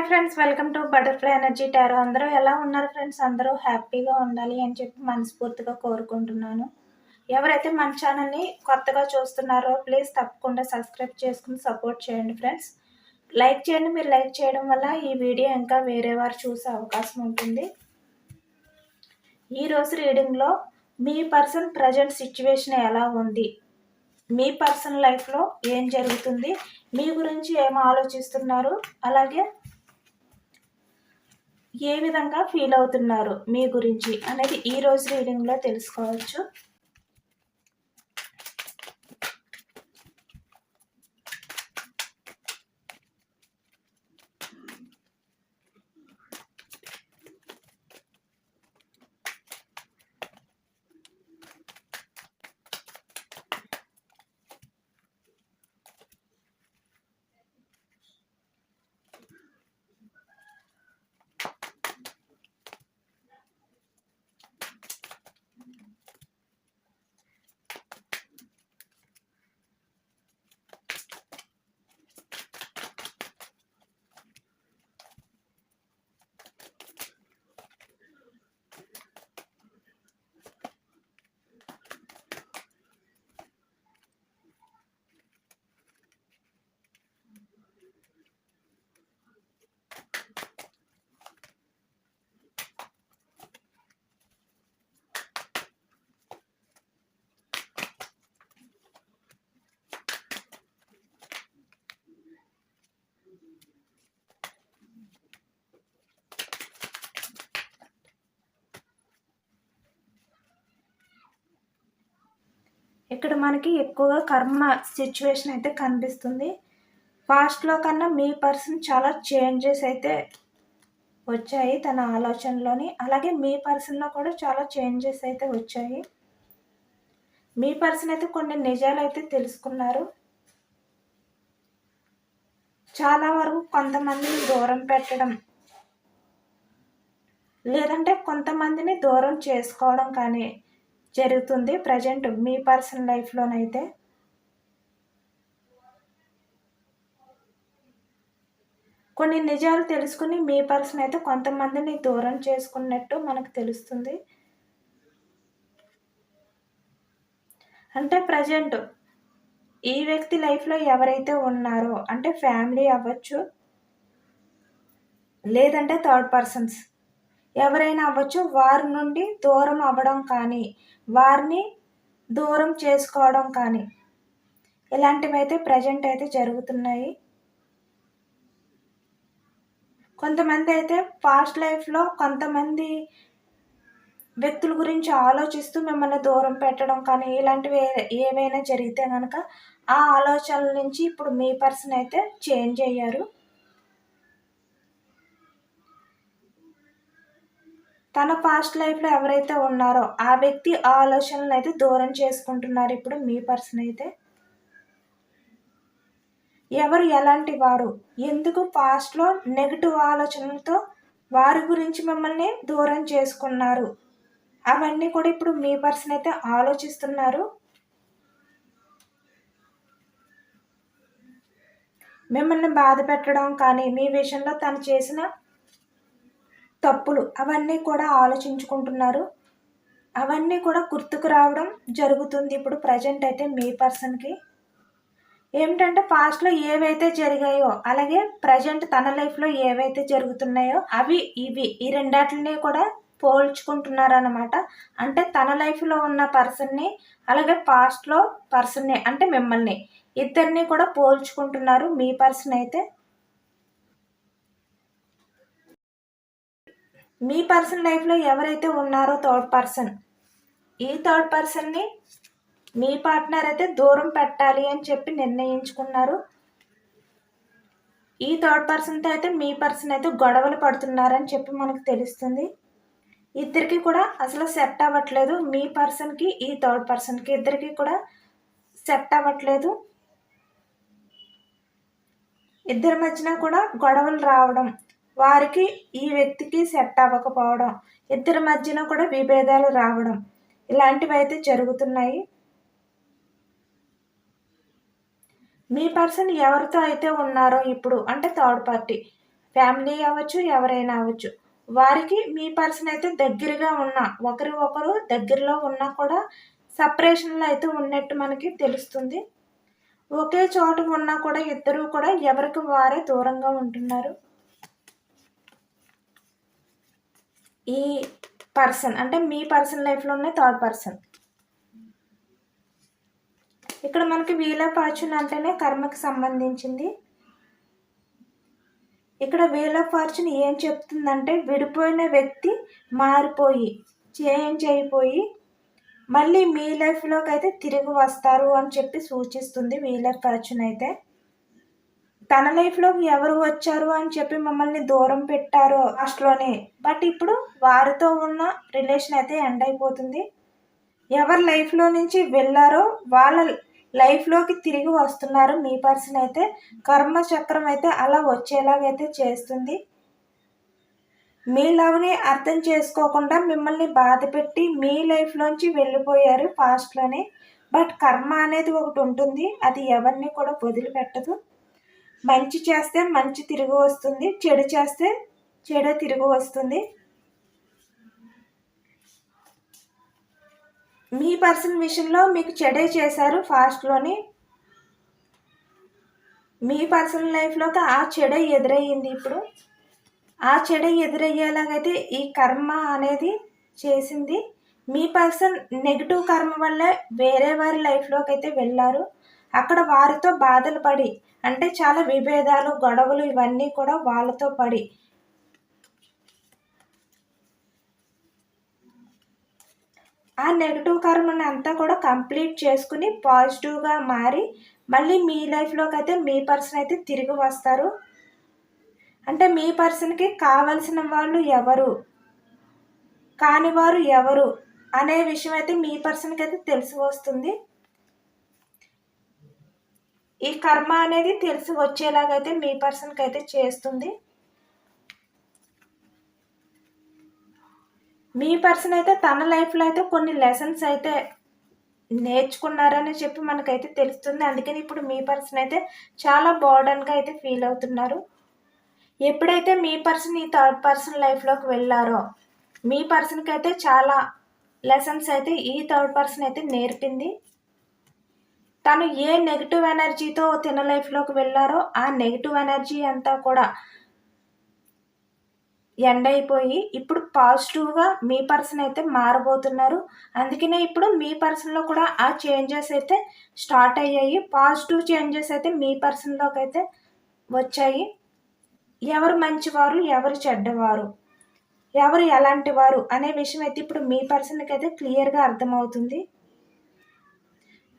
Hi friends welcome to butterfly energy tarot. అందరూ ఎలా ఉన్నారు ఫ్రెండ్స్? అందరూ హ్యాపీగా ఉండాలి అని చెప్పి మనస్ఫూర్తిగా కోరుకుంటున్నాను. ఎవరైతే మన ఛానల్ని కొత్తగా చూస్తున్నారో ప్లీజ్ తప్పకుండా సబ్స్క్రైబ్ చేసుకుని సపోర్ట్ చేయండి ఫ్రెండ్స్. లైక్ చేయండి మీరు లైక్ చేయడం వల్ల ఈ వీడియో ఇంకా వేరే వారు చూసే అవకాశం ఉంటుంది. ఈరోజు రీడింగ్లో మీ పర్సన్ ప్రజెంట్ సిచ్యువేషన్ ఎలా ఉంది? మీ పర్సనల్ లైఫ్లో ఏం జరుగుతుంది? మీ గురించి ఏం ఆలోచిస్తున్నారు? అలాగే ఏ విధంగా ఫీల్ అవుతున్నారు మీ గురించి అనేది ఈ రోజు రీడింగ్లో తెలుసుకోవచ్చు. ఇక్కడ మనకి ఎక్కువగా కర్మ సిచ్యువేషన్ అయితే కనిపిస్తుంది. పాస్ట్లో కన్నా మీ పర్సన్ చాలా చేంజెస్ అయితే వచ్చాయి తన ఆలోచనలోని. అలాగే మీ పర్సన్లో కూడా చాలా చేంజెస్ అయితే వచ్చాయి. మీ పర్సన్ అయితే కొన్ని నిజాలు అయితే తెలుసుకున్నారు. చాలా వరకు కొంతమందిని దూరం పెట్టడం లేదంటే కొంతమందిని దూరం చేసుకోవడం కానీ జరుగుతుంది ప్రజెంట్ మీ పర్సనల్ లైఫ్లోనైతే? కొన్ని నిజాలు తెలుసుకుని మీ పర్సన్ అయితే కొంతమందిని దూరం చేసుకున్నట్టు మనకు తెలుస్తుంది. అంటే ప్రజెంట్ ఈ వ్యక్తి లైఫ్లో ఎవరైతే ఉన్నారో అంటే ఫ్యామిలీ అవ్వచ్చు లేదంటే థర్డ్ పర్సన్స్ ఎవరైనా అవ్వచ్చు వారి నుండి దూరం అవ్వడం కానీ వారిని దూరం చేసుకోవడం కానీ ఇలాంటివి అయితే ప్రజెంట్ అయితే జరుగుతున్నాయి. కొంతమంది అయితే పాస్ట్ లైఫ్లో కొంతమంది వ్యక్తుల గురించి ఆలోచిస్తూ మిమ్మల్ని దూరం పెట్టడం కానీ ఇలాంటివి ఏవైనా జరిగితే కనుక ఆ ఆలోచనల నుంచి ఇప్పుడు మీ పర్సన్ అయితే చేంజ్ అయ్యారు. తన పాస్ట్ లైఫ్లో ఎవరైతే ఉన్నారో ఆ వ్యక్తి ఆలోచనలను అయితే దూరం చేసుకుంటున్నారు. ఇప్పుడు మీ పర్సన్ అయితే ఎవరు ఎలాంటి వారు? ఎందుకు పాస్ట్లో నెగిటివ్ ఆలోచనలతో వారి గురించి మిమ్మల్ని దూరం చేసుకున్నారు? అవన్నీ కూడా ఇప్పుడు మీ పర్సన్ అయితే ఆలోచిస్తున్నారు. మిమ్మల్ని బాధ పెట్టడం కానీ మీ విషయంలో తను చేసిన తప్పులు అవన్నీ కూడా ఆలోచించుకుంటున్నారు. అవన్నీ కూడా గుర్తుకు రావడం జరుగుతుంది ఇప్పుడు ప్రజెంట్ అయితే మీ పర్సన్కి ఏమిటంటే పాస్ట్లో ఏవైతే జరిగాయో అలాగే ప్రజెంట్ తన లైఫ్లో ఏవైతే జరుగుతున్నాయో అవి ఇవి ఈ రెండాటిని కూడా పోల్చుకుంటున్నారనమాట అంటే తన లైఫ్లో ఉన్న పర్సన్ని అలాగే పాస్ట్లో పర్సన్ని అంటే మిమ్మల్ని ఇద్దరిని కూడా పోల్చుకుంటున్నారు మీ పర్సన్ అయితే. మీ పర్సన్ లైఫ్లో ఎవరైతే ఉన్నారో థర్డ్ పర్సన్ ఈ థర్డ్ పర్సన్ని మీ పార్ట్నర్ అయితే దూరం పెట్టాలి అని చెప్పి నిర్ణయించుకున్నారు. ఈ థర్డ్ పర్సన్తో అయితే మీ పర్సన్ అయితే గొడవలు పడుతున్నారని చెప్పి మనకు తెలుస్తుంది. ఇద్దరికి కూడా అసలు సెట్ అవ్వట్లేదు. మీ పర్సన్కి ఈ థర్డ్ పర్సన్కి ఇద్దరికి కూడా సెట్ అవ్వట్లేదు. ఇద్దరి మధ్యన కూడా గొడవలు రావడం వారికి ఈ వ్యక్తికి సెట్ అవ్వకపోవడం ఇద్దరి మధ్యన కూడా విభేదాలు రావడం ఇలాంటివి అయితే జరుగుతున్నాయి. మీ పర్సన్ ఎవరితో అయితే ఉన్నారో ఇప్పుడు అంటే థర్డ్ పార్టీ ఫ్యామిలీ అవ్వచ్చు ఎవరైనా అవ్వచ్చు వారికి మీ పర్సన్ అయితే దగ్గరగా ఉన్న ఒకరి ఒకరు దగ్గరలో ఉన్నా కూడా సపరేషన్లో అయితే ఉన్నట్టు మనకి తెలుస్తుంది. ఒకే చోట ఉన్నా కూడా ఇద్దరు కూడా ఎవరికి వారే దూరంగా ఉంటున్నారు. ఈ పర్సన్ అంటే మీ పర్సన్ లైఫ్లో ఉన్న థర్డ్ పర్సన్. ఇక్కడ మనకి వీల్ ఆఫ్ ఫార్చ్యూన్ అంటేనే కర్మకి సంబంధించింది. ఇక్కడ వీల్ ఆఫ్ ఫార్చ్యూన్ ఏం చెప్తుందంటే విడిపోయిన వ్యక్తి మారిపోయి చేంజ్ అయిపోయి మళ్ళీ మీ లైఫ్లోకి అయితే తిరిగి వస్తారు అని చెప్పి సూచిస్తుంది వీల్ ఆఫ్ ఫార్చ్యూన్ అయితే. తన లైఫ్లోకి ఎవరు వచ్చారు అని చెప్పి మమ్మల్ని దూరం పెట్టారో లాస్ట్లోనే. బట్ ఇప్పుడు వారితో ఉన్న రిలేషన్ అయితే ఎండ్ అయిపోతుంది. ఎవరి లైఫ్లో నుంచి వెళ్ళారో వాళ్ళ లైఫ్లోకి తిరిగి వస్తున్నారు మీ పర్సన్ అయితే. కర్మ చక్రం అయితే అలా వచ్చేలాగైతే చేస్తుంది. మీ లవ్ని అర్థం చేసుకోకుండా మిమ్మల్ని బాధ పెట్టి మీ లైఫ్లోంచి వెళ్ళిపోయారు పాస్ట్లోనే బట్ కర్మ అనేది ఒకటి ఉంటుంది. అది ఎవరిని కూడా వదిలిపెట్టదు. మంచి చేస్తే మంచి తిరిగి వస్తుంది చెడు చేస్తే చెడు తిరిగి వస్తుంది. మీ పర్సన్ విషయంలో మీకు చెడే చేశారు ఫాస్ట్లోని. మీ పర్సనల్ లైఫ్లోకి ఆ చెడ ఎదురయ్యింది ఇప్పుడు. ఆ చెడ ఎదురయ్యేలాగైతే ఈ కర్మ అనేది చేసింది. మీ పర్సన్ నెగిటివ్ కర్మ వల్లే వేరే వారి లైఫ్లోకి అయితే వెళ్ళారు. అక్కడ వారితో బాధలు పడి అంటే చాలా విభేదాలు గొడవలు ఇవన్నీ కూడా వాళ్ళతో పడి. ఆ నెగిటివ్ కర్మని అంతా కూడా కంప్లీట్ చేసుకుని పాజిటివ్గా మారి మళ్ళీ మీ లైఫ్లోకి అయితే మీ పర్సన్ అయితే తిరిగి వస్తారు. అంటే మీ పర్సన్కి కావలసిన వాళ్ళు ఎవరు? కాని వారు ఎవరు? అనే విషయం అయితే మీ పర్సన్కి అయితే తెలిసి వస్తుంది. ఈ కర్మ అనేది తెలిసి వచ్చేలాగైతే మీ పర్సన్కి అయితే చేస్తుంది. మీ పర్సన్ అయితే తన లైఫ్లో అయితే కొన్ని లెసన్స్ అయితే నేర్చుకున్నారని చెప్పి మనకైతే తెలుస్తుంది. అందుకని ఇప్పుడు మీ పర్సన్ అయితే చాలా బోర్డన్గా అయితే ఫీల్ అవుతున్నారు. ఎప్పుడైతే మీ పర్సన్ ఈ థర్డ్ పర్సన్ లైఫ్లోకి వెళ్ళారో మీ పర్సన్కి అయితే చాలా లెసన్స్ అయితే ఈ థర్డ్ పర్సన్ అయితే నేర్పింది. తను ఏ నెగిటివ్ ఎనర్జీతో తిన లైఫ్లోకి వెళ్ళారో ఆ నెగిటివ్ ఎనర్జీ అంతా కూడా ఎండ్ అయిపోయి ఇప్పుడు పాజిటివ్గా మీ పర్సన్ అయితే మారబోతున్నారు. అందుకనే ఇప్పుడు మీ పర్సన్లో కూడా ఆ చేంజెస్ అయితే స్టార్ట్ అయ్యాయి. పాజిటివ్ చేంజెస్ అయితే మీ పర్సన్లోకి అయితే వచ్చాయి. ఎవరు మంచివారు ఎవరు చెడ్డవారు ఎవరు ఎలాంటి వారు అనే విషయం అయితే ఇప్పుడు మీ పర్సన్కి అయితే క్లియర్గా అర్థమవుతుంది.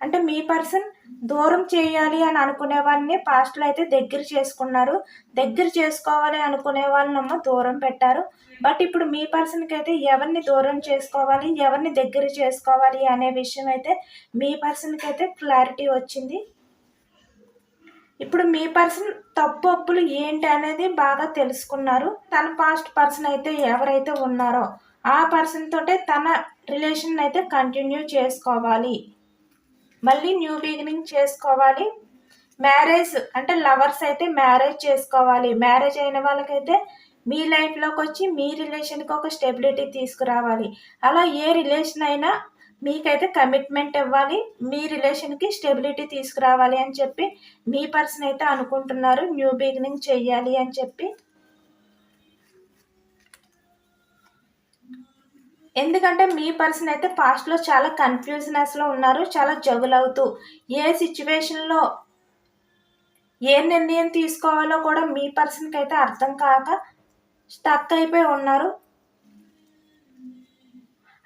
అంటే మీ పర్సన్ దూరం చేయాలి అని అనుకునే వాళ్ళని పాస్ట్లో అయితే దగ్గర చేసుకున్నారు. దగ్గర చేసుకోవాలి అనుకునే వాళ్ళనమ్మ దూరం పెట్టారు. బట్ ఇప్పుడు మీ పర్సన్కి అయితే ఎవరిని దూరం చేసుకోవాలి ఎవరిని దగ్గర చేసుకోవాలి అనే విషయం అయితే మీ పర్సన్కి అయితే క్లారిటీ వచ్చింది. ఇప్పుడు మీ పర్సన్ తప్పు అప్పులు ఏంటి అనేది బాగా తెలుసుకున్నారు. తన పాస్ట్ పర్సన్ అయితే ఎవరైతే ఉన్నారో ఆ పర్సన్ తోటే తన రిలేషన్ అయితే కంటిన్యూ చేసుకోవాలి. మళ్ళీ న్యూ బిగినింగ్ చేసుకోవాలి. మ్యారేజ్ అంటే లవర్స్ అయితే మ్యారేజ్ చేసుకోవాలి. మ్యారేజ్ అయిన వాళ్ళకైతే మీ లైఫ్లోకి వచ్చి మీ రిలేషన్కి ఒక స్టెబిలిటీ తీసుకురావాలి. అలా ఏ రిలేషన్ అయినా మీకైతే కమిట్మెంట్ ఇవ్వాలి. మీ రిలేషన్కి స్టెబిలిటీ తీసుకురావాలి అని చెప్పి మీ పర్సన్ అయితే అనుకుంటున్నారు. న్యూ బిగినింగ్ చెయ్యాలి అని చెప్పి. ఎందుకంటే మీ పర్సన్ అయితే పాస్ట్లో చాలా కన్ఫ్యూజనెస్లో ఉన్నారు చాలా జగులవుతూ. ఏ సిచ్యువేషన్లో ఏ నిర్ణయం తీసుకోవాలో కూడా మీ పర్సన్కి అయితే అర్థం కాక స్టక్ అయిపోయి ఉన్నారు.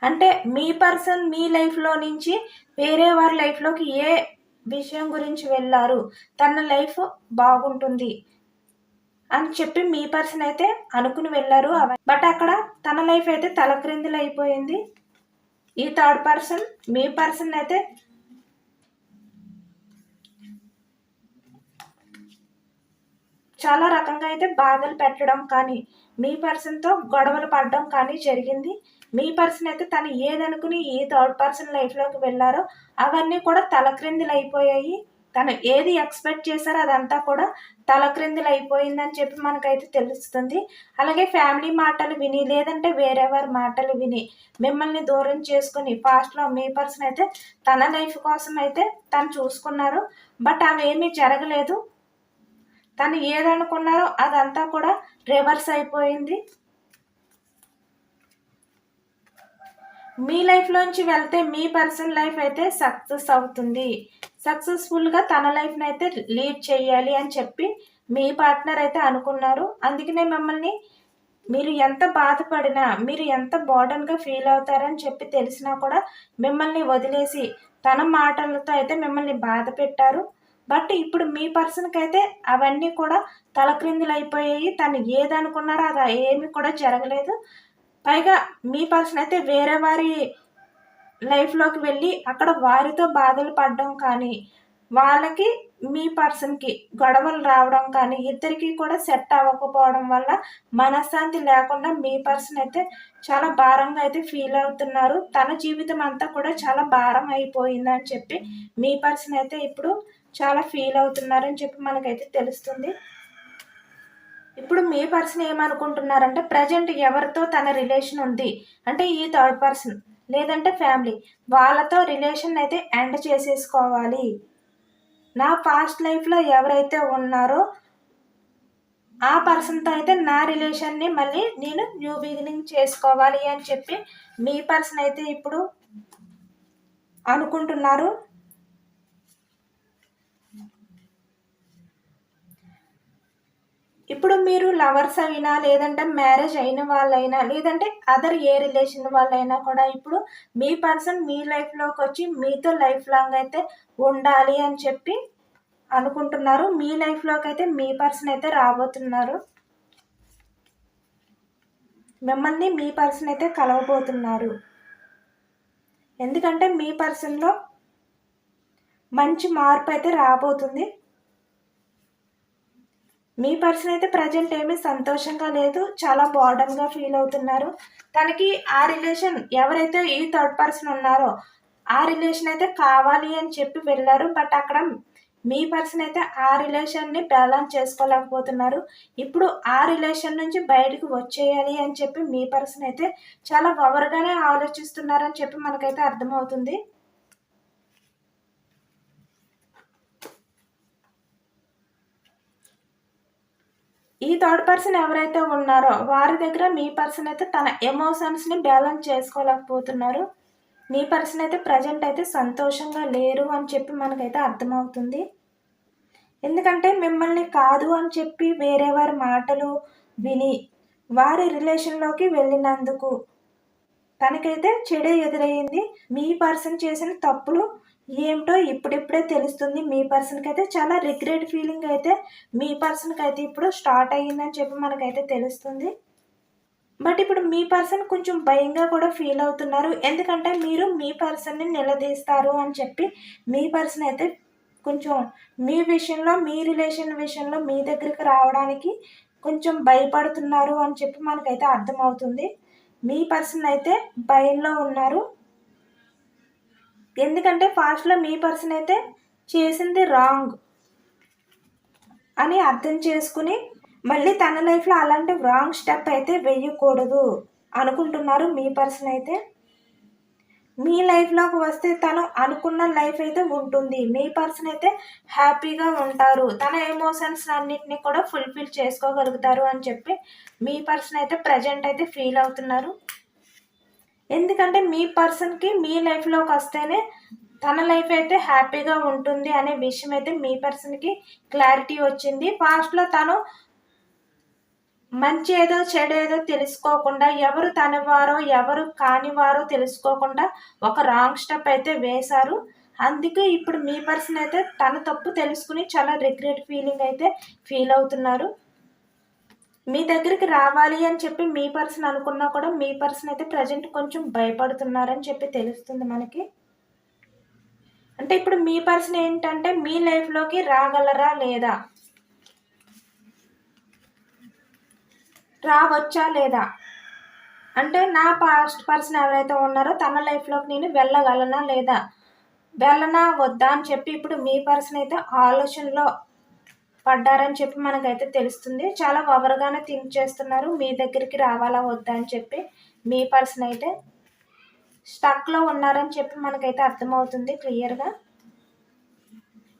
అంటే మీ పర్సన్ మీ లైఫ్లో నుంచి వేరే వారి లైఫ్లోకి ఏ విషయం గురించి వెళ్ళారు తన లైఫ్ బాగుంటుంది. అని చెప్పి మీ పర్సన్ అయితే అనుకుని వెళ్ళారు బట్ అక్కడ తన లైఫ్ అయితే తలక్రిందులు అయిపోయింది ఈ థర్డ్ పర్సన్ మీ పర్సన్ అయితే చాలా రకంగా అయితే బాధలు పెట్టడం కానీ మీ పర్సన్తో గొడవలు పడడం కానీ జరిగింది. మీ పర్సన్ అయితే తను ఏదనుకుని ఈ థర్డ్ పర్సన్ లైఫ్లోకి వెళ్ళారో అవన్నీ కూడా తలక్రిందులు అయిపోయాయి తను ఏది ఎక్స్పెక్ట్ చేశారో అదంతా కూడా తలక్రిందులైపోయిందని చెప్పి మనకైతే తెలుస్తుంది. అలాగే ఫ్యామిలీ మాటలు విని లేదంటే వేరేవారి మాటలు విని మిమ్మల్ని దూరం చేసుకుని ఫాస్ట్లో మీ పర్సన్ అయితే తన లైఫ్ కోసం అయితే తను చూసుకున్నారు. బట్ అవేమీ జరగలేదు. తను ఏదనుకున్నారో అదంతా కూడా రివర్స్ అయిపోయింది. మీ లైఫ్లోంచి వెళ్తే మీ పర్సన్ లైఫ్ అయితే సక్సెస్ అవుతుంది. సక్సెస్ఫుల్గా తన లైఫ్ని అయితే లీడ్ చేయాలి అని చెప్పి మీ పార్ట్నర్ అయితే అనుకున్నారు. అందుకనే మిమ్మల్ని మీరు ఎంత బాధపడినా మీరు ఎంత బోర్డన్గా ఫీల్ అవుతారని చెప్పి తెలిసినా కూడా మిమ్మల్ని వదిలేసి తన మాటలతో అయితే మిమ్మల్ని బాధ పెట్టారు. బట్ ఇప్పుడు మీ పర్సన్కి అయితే అవన్నీ కూడా తలక్రిందులు అయిపోయాయి తను ఏదనుకున్నారో అది ఏమి కూడా జరగలేదు. పైగా మీ పర్సన్ అయితే వేరే వారి లైఫ్లోకి వెళ్ళి అక్కడ వారితో బాధలు పడడం కానీ వాళ్ళకి మీ పర్సన్కి గొడవలు రావడం కానీ ఇద్దరికి కూడా సెట్ అవ్వకపోవడం వల్ల మనశ్శాంతి లేకుండా మీ పర్సన్ అయితే చాలా భారంగా అయితే ఫీల్ అవుతున్నారు. తన జీవితం అంతా కూడా చాలా భారం అయిపోయిందని చెప్పి మీ పర్సన్ అయితే ఇప్పుడు చాలా ఫీల్ అవుతున్నారని చెప్పి మనకైతే తెలుస్తుంది. ఇప్పుడు మీ పర్సన్ ఏమనుకుంటున్నారంటే ప్రజెంట్ ఎవరితో తన రిలేషన్ ఉంది? అంటే ఈ థర్డ్ పర్సన్. లేదంటే ఫ్యామిలీ. వాళ్ళతో రిలేషన్ అయితే ఎండ్ చేసేసుకోవాలి. నా పాస్ట్ లైఫ్లో ఎవరైతే ఉన్నారో ఆ పర్సన్తో అయితే నా రిలేషన్ని మళ్ళీ నేను న్యూ బిగినింగ్ చేసుకోవాలి అని చెప్పి మీ పర్సన్ అయితే ఇప్పుడు అనుకుంటున్నారు. ఇప్పుడు మీరు లవర్స్ అయినా లేదంటే మ్యారేజ్ అయిన వాళ్ళైనా లేదంటే అదర్ ఏ రిలేషన్ వాళ్ళైనా కూడా ఇప్పుడు మీ పర్సన్ మీ లైఫ్లోకి వచ్చి మీతో లైఫ్ లాంగ్ అయితే ఉండాలి అని చెప్పి అనుకుంటున్నారు. మీ లైఫ్లోకి అయితే మీ పర్సన్ అయితే రాబోతున్నారు. మిమ్మల్ని మీ పర్సన్ అయితే కలవబోతున్నారు. ఎందుకంటే మీ పర్సన్లో మంచి మార్పు అయితే రాబోతుంది. మీ పర్సన్ అయితే ప్రజెంట్ ఏమీ సంతోషంగా లేదు చాలా బార్డన్గా ఫీల్ అవుతున్నారు. తనకి ఆ రిలేషన్ ఎవరైతే ఈ థర్డ్ పర్సన్ ఉన్నారో ఆ రిలేషన్ అయితే కావాలి అని చెప్పి వెళ్ళారు. బట్ అక్కడ మీ పర్సన్ అయితే ఆ రిలేషన్ని బ్యాలెన్స్ చేసుకోలేకపోతున్నారు. ఇప్పుడు ఆ రిలేషన్ నుంచి బయటకు వచ్చేయాలి అని చెప్పి మీ పర్సన్ అయితే చాలా ఓవర్గానే ఆలోచిస్తున్నారని చెప్పి మనకైతే అర్థమవుతుంది. ఈ థర్డ్ పర్సన్ ఎవరైతే ఉన్నారో వారి దగ్గర మీ పర్సన్ అయితే తన ఎమోషన్స్ని బ్యాలెన్స్ చేసుకోలేకపోతున్నారు. మీ పర్సన్ అయితే ప్రజెంట్ అయితే సంతోషంగా లేరు అని చెప్పి మనకైతే అర్థమవుతుంది. ఎందుకంటే మిమ్మల్ని కాదు అని చెప్పి వేరే వారి మాటలు విని వారి రిలేషన్లోకి వెళ్ళినందుకు తనకైతే చెడు ఎదురయ్యింది మీ పర్సన్ చేసిన తప్పులు ఏమిటో ఇప్పుడిప్పుడే తెలుస్తుంది. మీ పర్సన్కి అయితే చాలా రిగ్రెట్ ఫీలింగ్ అయితే మీ పర్సన్కి అయితే ఇప్పుడు స్టార్ట్ అయ్యిందని చెప్పి మనకైతే తెలుస్తుంది. బట్ ఇప్పుడు మీ పర్సన్ కొంచెం భయంగా కూడా ఫీల్ అవుతున్నారు. ఎందుకంటే మీరు మీ పర్సన్ని నిలదీస్తారు అని చెప్పి మీ పర్సన్ అయితే కొంచెం మీ విషయంలో మీ రిలేషన్ విషయంలో మీ దగ్గరికి రావడానికి కొంచెం భయపడుతున్నారు అని చెప్పి మనకైతే అర్థమవుతుంది. మీ పర్సన్ అయితే భయంలో ఉన్నారు. ఎందుకంటే ఫాస్ట్లో మీ పర్సన్ అయితే చేసింది రాంగ్ అని అర్థం చేసుకుని మళ్ళీ తన లైఫ్లో అలాంటి రాంగ్ స్టెప్ అయితే వేయకూడదు అనుకుంటున్నారు మీ పర్సన్ అయితే. మీ లైఫ్లోకి వస్తే తను అనుకున్న లైఫ్ అయితే ఉంటుంది. మీ పర్సన్ అయితే హ్యాపీగా ఉంటారు. తన ఎమోషన్స్ అన్నింటినీ కూడా ఫుల్ఫిల్ చేసుకోగలుగుతారు అని చెప్పి మీ పర్సన్ అయితే ప్రజెంట్ అయితే ఫీల్ అవుతున్నారు. ఎందుకంటే మీ పర్సన్కి మీ లైఫ్లోకి వస్తేనే తన లైఫ్ అయితే హ్యాపీగా ఉంటుంది అనే విషయం అయితే మీ పర్సన్కి క్లారిటీ వచ్చింది. ఫాస్ట్లో తను మంచి ఏదో చెడు ఏదో తెలుసుకోకుండా ఎవరు తనవారో ఎవరు కానివారో తెలుసుకోకుండా ఒక రాంగ్ స్టెప్ అయితే వేశారు. అందుకే ఇప్పుడు మీ పర్సన్ అయితే తన తప్పు తెలుసుకుని చాలా రిగ్రెట్ ఫీలింగ్ అయితే ఫీల్ అవుతున్నారు. మీ దగ్గరికి రావాలి అని చెప్పి మీ పర్సన్ అనుకున్నా కూడా మీ పర్సన్ అయితే ప్రజెంట్ కొంచెం భయపడుతున్నారని చెప్పి తెలుస్తుంది మనకి. అంటే ఇప్పుడు మీ పర్సన్ ఏంటంటే మీ లైఫ్లోకి రాగలరా లేదా? రావచ్చా లేదా? అంటే నా పాస్ట్ పర్సన్ ఎవరైతే ఉన్నారో తన లైఫ్లోకి నేను వెళ్ళగలనా లేదా? వెళ్ళనా వద్దా అని చెప్పి ఇప్పుడు మీ పర్సన్ అయితే ఆలోచనలో పడ్డారని చెప్పి మనకైతే తెలుస్తుంది. చాలా ఓవర్గానే థింక్ చేస్తున్నారు. మీ దగ్గరికి రావాలా వద్దా అని చెప్పి మీ పర్సన్ అయితే స్టక్లో ఉన్నారని చెప్పి మనకైతే అర్థమవుతుంది క్లియర్గా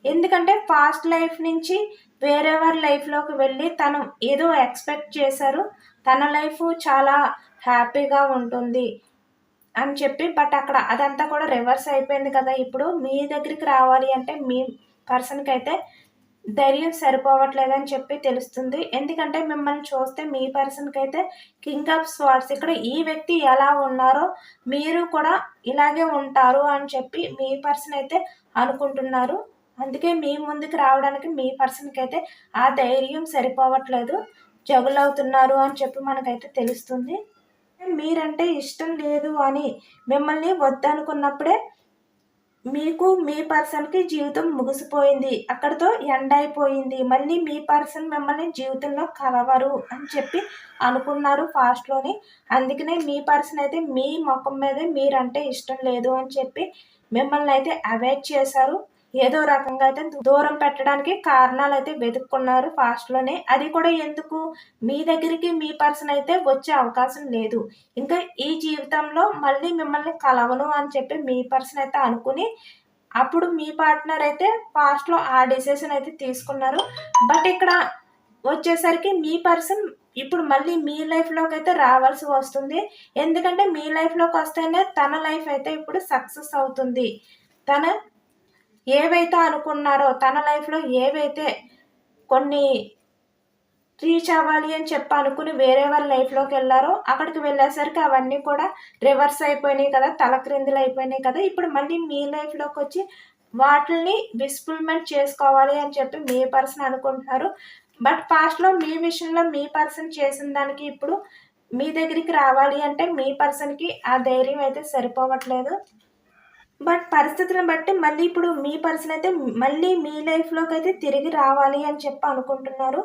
ఎందుకంటే పాస్ట్ లైఫ్ నుంచి వేరేవారి లైఫ్లోకి వెళ్ళి తను ఏదో ఎక్స్పెక్ట్ చేశారు. తన లైఫ్ చాలా హ్యాపీగా ఉంటుంది అని చెప్పి బట్ అక్కడ అదంతా కూడా రివర్స్ అయిపోయింది కదా. ఇప్పుడు మీ దగ్గరికి రావాలి అంటే మీ పర్సన్కి అయితే ధైర్యం సరిపోవట్లేదని చెప్పి తెలుస్తుంది. ఎందుకంటే మిమ్మల్ని చూస్తే మీ పర్సన్కి అయితే కింగ్ ఆఫ్ స్వార్ట్స్ ఇక్కడ ఈ వ్యక్తి ఎలా ఉన్నారో మీరు కూడా ఇలాగే ఉంటారు అని చెప్పి మీ పర్సన్ అయితే అనుకుంటున్నారు. అందుకే మీ ముందుకు రావడానికి మీ పర్సన్కి అయితే ఆ ధైర్యం సరిపోవట్లేదు. జగులవుతున్నారు అని చెప్పి మనకైతే తెలుస్తుంది. మీరంటే ఇష్టం లేదు అని మిమ్మల్ని వద్దనుకున్నప్పుడే మీకు మీ పర్సన్కి జీవితం ముగిసిపోయింది. అక్కడితో ఎండ్ అయిపోయింది. మళ్ళీ మీ పర్సన్ మిమ్మల్ని జీవితంలో కలవరు అని చెప్పి అనుకున్నారు ఫాస్ట్లోని. అందుకనే మీ పర్సన్ అయితే మీ ముఖం మీదే మీరంటే ఇష్టం లేదు అని చెప్పి మిమ్మల్ని అయితే అవాయిడ్ చేశారు. ఏదో రకంగా అయితే దూరం పెట్టడానికి కారణాలు అయితే వెతుక్కున్నారు ఫాస్ట్లోనే అది కూడా ఎందుకు? మీ దగ్గరికి మీ పర్సన్ అయితే వచ్చే అవకాశం లేదు. ఇంకా ఈ జీవితంలో మళ్ళీ మిమ్మల్ని కలవను అని చెప్పి మీ పర్సన్ అయితే అనుకుని అప్పుడు మీ పార్ట్నర్ అయితే ఫాస్ట్లో ఆ డిసిషన్ అయితే తీసుకున్నారు. బట్ ఇక్కడ వచ్చేసరికి మీ పర్సన్ ఇప్పుడు మళ్ళీ మీ లైఫ్లోకి అయితే రావాల్సి వస్తుంది. ఎందుకంటే మీ లైఫ్లోకి వస్తేనే తన లైఫ్ అయితే ఇప్పుడు సక్సెస్ అవుతుంది. తన ఏవైతే అనుకున్నారో తన లైఫ్లో ఏవైతే కొన్ని రీచ్ అవ్వాలి అని చెప్పి అనుకుని వేరే వాళ్ళ లైఫ్లోకి వెళ్ళారో అక్కడికి వెళ్ళేసరికి అవన్నీ కూడా రివర్స్ అయిపోయినాయి కదా తలక్రిందులు అయిపోయినాయి కదా. ఇప్పుడు మళ్ళీ మీ లైఫ్లోకి వచ్చి వాటిని విస్ఫుల్మెంట్ చేసుకోవాలి అని చెప్పి మీ పర్సన్ అనుకుంటున్నారు. బట్ పాస్ట్లో మీ విషయంలో మీ పర్సన్ చేసిన దానికి ఇప్పుడు మీ దగ్గరికి రావాలి అంటే మీ పర్సన్కి ఆ ధైర్యం అయితే సరిపోవట్లేదు. బట్ పరిస్థితులను బట్టి మళ్ళీ ఇప్పుడు మీ పర్సన్ అయితే మళ్ళీ మీ లైఫ్లోకి అయితే తిరిగి రావాలి అని చెప్పి అనుకుంటున్నారు.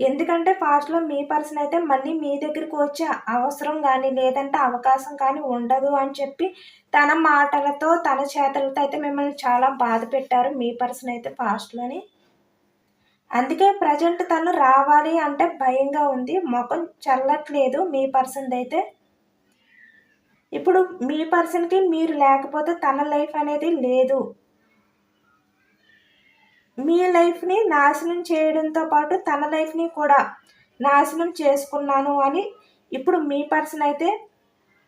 ఎందుకంటే ఫాస్ట్లో మీ పర్సన్ అయితే మళ్ళీ మీ దగ్గరికి వచ్చే అవసరం కానీ లేదంటే అవకాశం కానీ ఉండదు అని చెప్పి తన మాటలతో తన చేతలతో అయితే మిమ్మల్ని చాలా బాధ పెట్టారు మీ పర్సన్ అయితే ఫాస్ట్లోని. అందుకే ప్రజెంట్ తను రావాలి అంటే భయంగా ఉంది. ముఖం చల్లట్లేదు మీ పర్సన్ అయితే. ఇప్పుడు మీ పర్సన్కి మీరు లేకపోతే తన లైఫ్ అనేది లేదు. మీ లైఫ్ని నాశనం చేయడంతో పాటు తన లైఫ్ని కూడా నాశనం చేసుకున్నాను అని ఇప్పుడు మీ పర్సన్ అయితే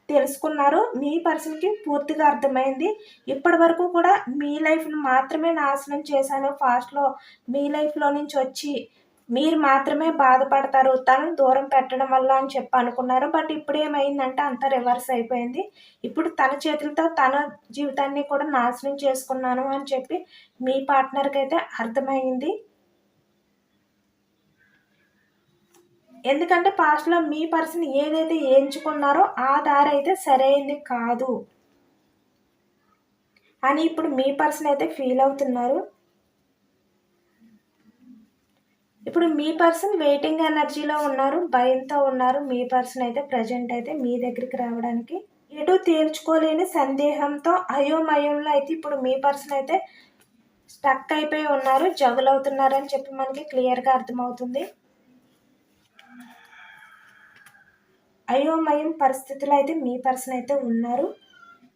తెలుసుకున్నారు. మీ పర్సన్కి పూర్తిగా అర్థమైంది. ఇప్పటి వరకు కూడా మీ లైఫ్ని మాత్రమే నాశనం చేశాను. ఫాస్ట్లో మీ లైఫ్లో నుంచి వచ్చి మీరు మాత్రమే బాధపడతారు తను దూరం పెట్టడం వల్ల అని చెప్పి అనుకున్నారు. బట్ ఇప్పుడు ఏమైందంటే అంత రివర్స్ అయిపోయింది. ఇప్పుడు తన చేతులతో తన జీవితాన్ని కూడా నాశనం చేసుకున్నాను అని చెప్పి మీ పార్ట్నర్కి అయితే అర్థమైంది. ఎందుకంటే పాస్ట్లో మీ పర్సన్ ఏదైతే ఎంచుకున్నారో ఆ దారి అయితే సరైనది కాదు అని ఇప్పుడు మీ పర్సన్ అయితే ఫీల్ అవుతున్నారు. ఇప్పుడు మీ పర్సన్ వెయిటింగ్ ఎనర్జీలో ఉన్నారు భయంతో ఉన్నారు. మీ పర్సన్ అయితే ప్రజెంట్ అయితే మీ దగ్గరికి రావడానికి ఎటు తేల్చుకోలేని సందేహంతో అయోమయంలో అయితే ఇప్పుడు మీ పర్సన్ అయితే స్టక్ అయిపోయి ఉన్నారు జగులవుతున్నారు అని చెప్పి మనకి క్లియర్గా అర్థమవుతుంది. అయోమయం పరిస్థితులు అయితే మీ పర్సన్ అయితే ఉన్నారు.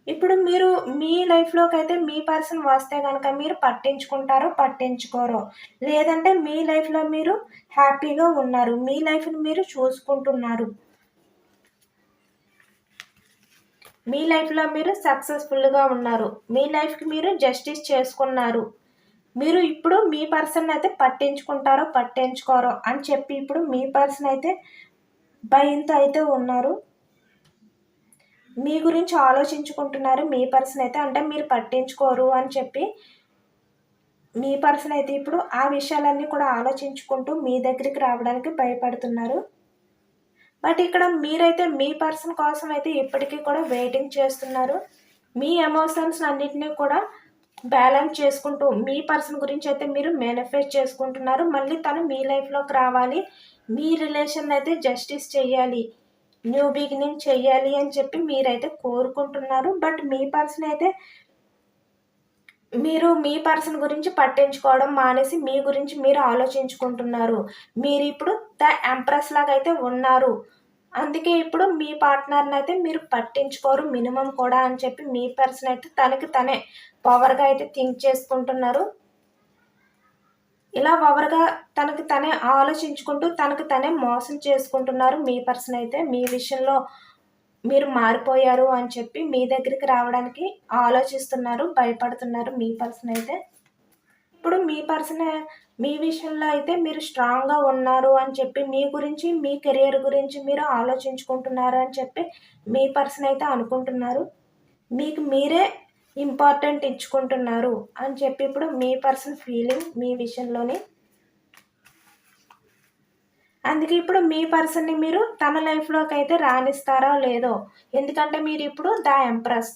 ఇప్పుడు మీరు మీ లైఫ్లోకి అయితే మీ పర్సన్ వస్తే కనుక మీరు పట్టించుకుంటారో పట్టించుకోరో. లేదంటే మీ లైఫ్లో మీరు హ్యాపీగా ఉన్నారు. మీ లైఫ్ని మీరు చూసుకుంటున్నారు. మీ లైఫ్లో మీరు సక్సెస్ఫుల్గా ఉన్నారు. మీ లైఫ్కి మీరు జస్టిస్ చేసుకున్నారు. మీరు ఇప్పుడు మీ పర్సన్ అయితే పట్టించుకుంటారో పట్టించుకోరో అని చెప్పి ఇప్పుడు మీ పర్సన్ అయితే భయంతో అయితే ఉన్నారు. మీ గురించి ఆలోచించుకుంటున్నారు మీ పర్సన్ అయితే అంటే మీరు పట్టించుకోరు అని చెప్పి మీ పర్సన్ అయితే ఇప్పుడు ఆ విషయాలన్నీ కూడా ఆలోచించుకుంటూ మీ దగ్గరికి రావడానికి భయపడుతున్నారు. బట్ ఇక్కడ మీరైతే మీ పర్సన్ కోసం అయితే ఇప్పటికీ కూడా వెయిటింగ్ చేస్తున్నారు. మీ ఎమోషన్స్ అన్నింటినీ కూడా బ్యాలెన్స్ చేసుకుంటూ మీ పర్సన్ గురించి అయితే మీరు మేనిఫెస్ట్ చేసుకుంటున్నారు. మళ్ళీ తను మీ లైఫ్లోకి రావాలి మీ రిలేషన్ అయితే జస్టిస్ చేయాలి. న్యూ బిగినింగ్ చెయ్యాలి అని చెప్పి మీరైతే కోరుకుంటున్నారు. బట్ మీ పర్సన్ అయితే మీరు మీ పర్సన్ గురించి పట్టించుకోవడం మానేసి మీ గురించి మీరు ఆలోచించుకుంటున్నారు. మీరు ఇప్పుడు ద ఎంప్రెస్ లాగా అయితే ఉన్నారు. అందుకే ఇప్పుడు మీ పార్ట్నర్ని అయితే మీరు పట్టించుకోరు మినిమం కూడా అని చెప్పి మీ పర్సన్ అయితే తనకి తనే పవర్గా అయితే థింక్ చేసుకుంటున్నారు. ఇలా ఓవర్గా తనకి తనే ఆలోచించుకుంటూ తనకు తనే మోసం చేసుకుంటున్నారు మీ పర్సన్ అయితే. మీ విషయంలో మీరు మారిపోయారు అని చెప్పి మీ దగ్గరికి రావడానికి ఆలోచిస్తున్నారు భయపడుతున్నారు మీ పర్సన్ అయితే. ఇప్పుడు మీ పర్సన్ మీ విషయంలో అయితే మీరు స్ట్రాంగ్గా ఉన్నారు అని చెప్పి మీ గురించి మీ కెరియర్ గురించి మీరు ఆలోచించుకుంటున్నారు అని చెప్పి మీ పర్సన్ అయితే అనుకుంటున్నారు. మీకు మీరే ఇంపార్టెంట్ ఇచ్చుకుంటున్నారు అని చెప్పి ఇప్పుడు మీ పర్సన్ ఫీలింగ్ మీ విషయంలోని. అందుకే ఇప్పుడు మీ పర్సన్ని మీరు తన లైఫ్లోకి అయితే రాణిస్తారో లేదో. ఎందుకంటే మీరు ఇప్పుడు ద ఎంప్రెస్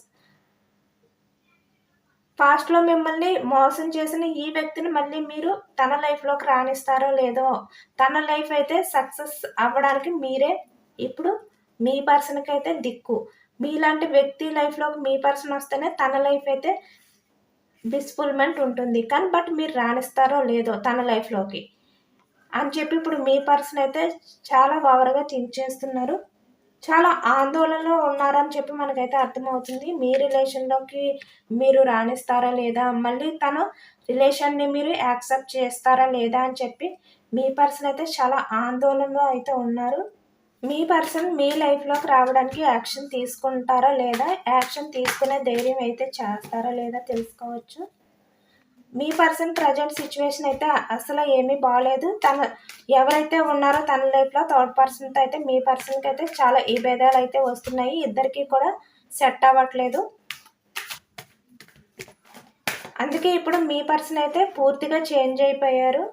పాస్ట్లో మిమ్మల్ని మోసం చేసిన ఈ వ్యక్తిని మళ్ళీ మీరు తన లైఫ్లోకి రాణిస్తారో లేదో. తన లైఫ్ అయితే సక్సెస్ అవ్వడానికి మీరే ఇప్పుడు మీ పర్సన్కి అయితే దిక్కు. మీలాంటి వ్యక్తి లైఫ్లోకి మీ పర్సన్ వస్తేనే తన లైఫ్ అయితే డిస్ఫుల్మెంట్ ఉంటుంది. కానీ బట్ మీరు రాణిస్తారో లేదో తన లైఫ్లోకి అని చెప్పి ఇప్పుడు మీ పర్సన్ అయితే చాలా ఓవర్గా థింక్ చేస్తున్నారు. చాలా ఆందోళనలో ఉన్నారని చెప్పి మనకైతే అర్థమవుతుంది. మీ రిలేషన్లోకి మీరు రాణిస్తారా లేదా? మళ్ళీ తను రిలేషన్ని మీరు యాక్సెప్ట్ చేస్తారా లేదా అని చెప్పి మీ పర్సన్ అయితే చాలా ఆందోళనలో అయితే ఉన్నారు. మీ పర్సన్ మీ లైఫ్లోకి రావడానికి యాక్షన్ తీసుకుంటారా లేదా యాక్షన్ తీసుకునే ధైర్యం అయితే చేస్తారా లేదా తెలుసుకోవచ్చు. మీ పర్సన్ ప్రజెంట్ సిచ్యువేషన్ అయితే అసలు ఏమీ బాగాలేదు తన ఎవరైతే ఉన్నారో తన లైఫ్లో థర్డ్ పర్సన్తో అయితే మీ పర్సన్కి అయితే చాలా విభేదాలు అయితే వస్తున్నాయి. ఇద్దరికి కూడా సెట్ అవ్వట్లేదు. అందుకే ఇప్పుడు మీ పర్సన్ అయితే పూర్తిగా చేంజ్ అయిపోయారు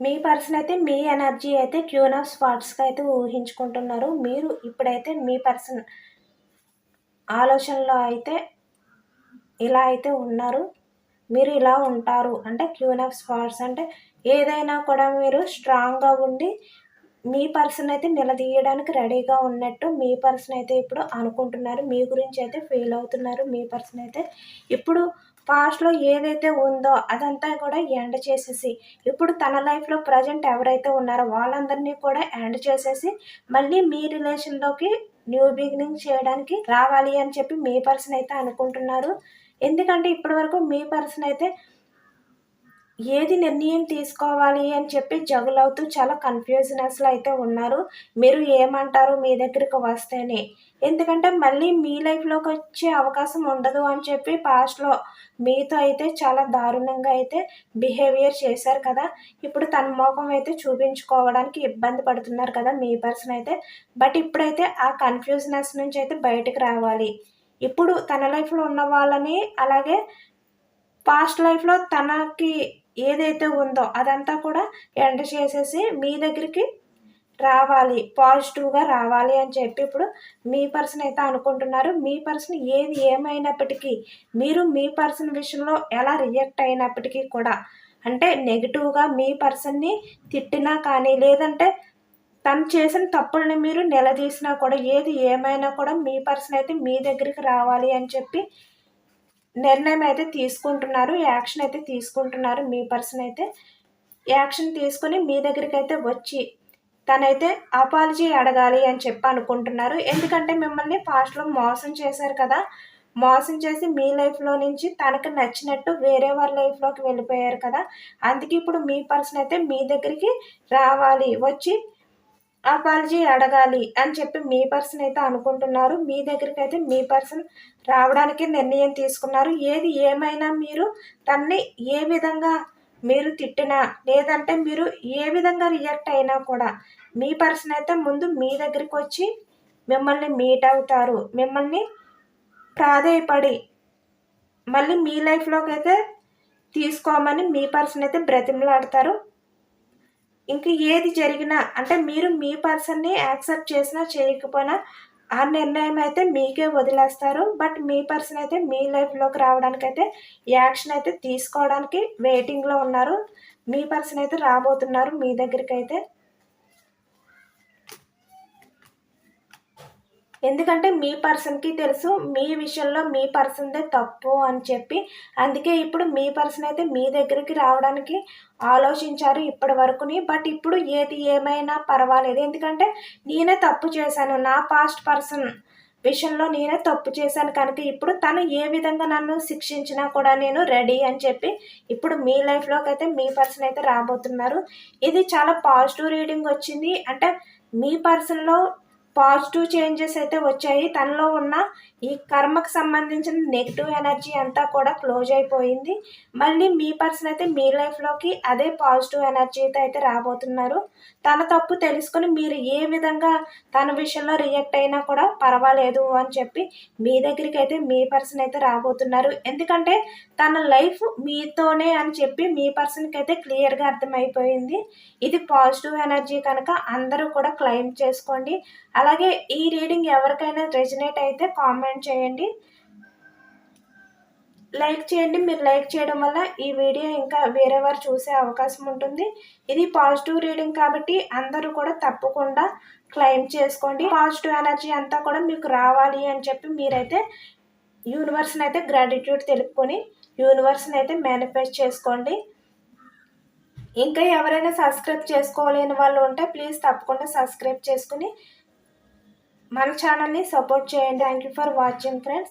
మీ పర్సన్ అయితే మీ ఎనర్జీ అయితే క్యూన్ ఆఫ్ స్పాట్స్గా అయితే ఊహించుకుంటున్నారు. మీరు ఇప్పుడైతే మీ పర్సన్ ఆలోచనలో అయితే ఇలా అయితే ఉన్నారు. మీరు ఇలా ఉంటారు. అంటే క్యూన్ ఆఫ్ స్పాట్స్ అంటే ఏదైనా కూడా మీరు స్ట్రాంగ్గా ఉండి మీ పర్సన్ అయితే నిలదీయడానికి రెడీగా ఉన్నట్టు మీ పర్సన్ అయితే ఇప్పుడు అనుకుంటున్నారు. మీ గురించి అయితే ఫీల్ అవుతున్నారు. మీ పర్సన్ అయితే ఇప్పుడు పాస్ట్లో ఏదైతే ఉందో అదంతా కూడా ఎండ్ చేసేసి ఇప్పుడు తన లైఫ్లో ప్రజెంట్ ఎవరైతే ఉన్నారో వాళ్ళందరినీ కూడా ఎండ్ చేసేసి మళ్ళీ మీ రిలేషన్లోకి న్యూ బిగినింగ్ చేయడానికి రావాలి అని చెప్పి మీ పర్సన్ అయితే అనుకుంటున్నారు. ఎందుకంటే ఇప్పటి వరకు మీ పర్సన్ అయితే ఏది నిర్ణయం తీసుకోవాలి అని చెప్పి జగులవుతూ చాలా కన్ఫ్యూజనెస్లో అయితే ఉన్నారు. మీరు ఏమంటారు మీ దగ్గరికి వస్తేనే. ఎందుకంటే మళ్ళీ మీ లైఫ్లోకి వచ్చే అవకాశం ఉండదు అని చెప్పి పాస్ట్లో మీతో అయితే చాలా దారుణంగా అయితే బిహేవియర్ చేశారు కదా. ఇప్పుడు తన మోకం అయితే చూపించుకోవడానికి ఇబ్బంది పడుతున్నారు కదా మీ పర్సన్ అయితే. బట్ ఇప్పుడైతే ఆ కన్ఫ్యూజనెస్ నుంచి అయితే బయటకు రావాలి. ఇప్పుడు తన లైఫ్లో ఉన్న వాళ్ళని అలాగే పాస్ట్ లైఫ్లో తనకి ఏదైతే ఉందో అదంతా కూడా ఎండ చేసేసి మీ దగ్గరికి రావాలి పాజిటివ్గా రావాలి అని చెప్పి ఇప్పుడు మీ పర్సన్ అయితే అనుకుంటున్నారు. మీ పర్సన్ ఏది ఏమైనప్పటికీ మీరు మీ పర్సన్ విషయంలో ఎలా రియాక్ట్ అయినప్పటికీ కూడా అంటే నెగిటివ్గా మీ పర్సన్ని తిట్టినా కానీ లేదంటే తను చేసిన తప్పుల్ని మీరు నిలదీసినా కూడా ఏది ఏమైనా కూడా మీ పర్సన్ అయితే మీ దగ్గరికి రావాలి అని చెప్పి నిర్ణయం అయితే తీసుకుంటున్నారు. యాక్షన్ అయితే తీసుకుంటున్నారు. మీ పర్సన్ అయితే యాక్షన్ తీసుకుని మీ దగ్గరికి అయితే వచ్చి తనైతే అపాలజీ అడగాలి అని చెప్పి అనుకుంటున్నారు. ఎందుకంటే మిమ్మల్ని ఫాస్ట్లో మోసం చేశారు కదా. మోసం చేసి మీ లైఫ్లో నుంచి తనకు నచ్చినట్టు వేరే వారి లైఫ్లోకి వెళ్ళిపోయారు కదా. అందుకే ఇప్పుడు మీ పర్సన్ అయితే మీ దగ్గరికి రావాలి. వచ్చి అపాలజీ అడగాలి అని చెప్పి మీ పర్సన్ అయితే అనుకుంటున్నారు. మీ దగ్గరికి అయితే మీ పర్సన్ రావడానికి నిర్ణయం తీసుకున్నారు. ఏది ఏమైనా మీరు తన్ని ఏ విధంగా మీరు తిట్టినా లేదంటే మీరు ఏ విధంగా రియాక్ట్ అయినా కూడా మీ పర్సన్ అయితే ముందు మీ దగ్గరికి వచ్చి మిమ్మల్ని మీట్ అవుతారు. మిమ్మల్ని ప్రాధేయపడి మళ్ళీ మీ లైఫ్లోకి అయితే తీసుకోమని మీ పర్సన్ అయితే బ్రతిమలాడతారు. ఇంక ఏది జరిగినా అంటే మీరు మీ పర్సన్ని యాక్సెప్ట్ చేసినా చేయకపోయినా ఆ నిర్ణయం అయితే మీకే వదిలేస్తారు. బట్ మీ పర్సన్ అయితే మీ లైఫ్లోకి రావడానికి అయితే యాక్షన్ అయితే తీసుకోవడానికి వెయిటింగ్లో ఉన్నారు. మీ పర్సన్ అయితే రాబోతున్నారు. మీ దగ్గరికి అయితే ఎందుకంటే మీ పర్సన్కి తెలుసు మీ విషయంలో మీ పర్సన్దే తప్పు అని చెప్పి. అందుకే ఇప్పుడు మీ పర్సన్ అయితే మీ దగ్గరికి రావడానికి ఆలోచించారు ఇప్పటి వరకుని. బట్ ఇప్పుడు ఏది ఏమైనా పర్వాలేదు. ఎందుకంటే నేనే తప్పు చేశాను. నా పాస్ట్ పర్సన్ విషయంలో నేనే తప్పు చేశాను కనుక ఇప్పుడు తను ఏ విధంగా నన్ను శిక్షించినా కూడా నేను రెడీ అని చెప్పి ఇప్పుడు మీ లైఫ్లోకి అయితే మీ పర్సన్ అయితే రాబోతున్నారు. ఇది చాలా పాజిటివ్ రీడింగ్ వచ్చింది. అంటే మీ పర్సన్లో పాజిటివ్ చేంజెస్ అయితే వచ్చాయి. తనలో ఉన్న ఈ కర్మకు సంబంధించిన నెగిటివ్ ఎనర్జీ అంతా కూడా క్లోజ్ అయిపోయింది. మళ్ళీ మీ పర్సన్ అయితే మీ లైఫ్లోకి అదే పాజిటివ్ ఎనర్జీతో అయితే రాబోతున్నారు. తన తప్పు తెలుసుకుని మీరు ఏ విధంగా తన విషయంలో రియాక్ట్ అయినా కూడా పర్వాలేదు అని చెప్పి మీ దగ్గరికి అయితే మీ పర్సన్ అయితే రాబోతున్నారు. ఎందుకంటే తన లైఫ్ మీతోనే అని చెప్పి మీ పర్సన్కి అయితే క్లియర్గా అర్థమైపోయింది. ఇది పాజిటివ్ ఎనర్జీ కనుక అందరూ కూడా క్లెయిమ్ చేసుకోండి. అలాగే ఈ రీడింగ్ ఎవరికైనా రెజినేట్ అయితే కామెంట్ కామెంట్ చేయండి. లైక్ చేయండి. మీరు లైక్ చేయడం వల్ల ఈ వీడియో ఇంకా వేరే వారు చూసే అవకాశం ఉంటుంది. ఇది పాజిటివ్ రీడింగ్ కాబట్టి అందరూ కూడా తప్పకుండా క్లెయిమ్ చేసుకోండి. పాజిటివ్ ఎనర్జీ అంతా కూడా మీకు రావాలి అని చెప్పి మీరైతే యూనివర్స్ని అయితే గ్రాటిట్యూడ్ తెలుపుకొని యూనివర్స్ని అయితే మేనిఫెస్ట్ చేసుకోండి. ఇంకా ఎవరైనా సబ్స్క్రైబ్ చేసుకోలేని వాళ్ళు ఉంటే ప్లీజ్ తప్పకుండా సబ్స్క్రైబ్ చేసుకుని మన ఛానల్ని సపోర్ట్ చేయండి. Thank you for watching friends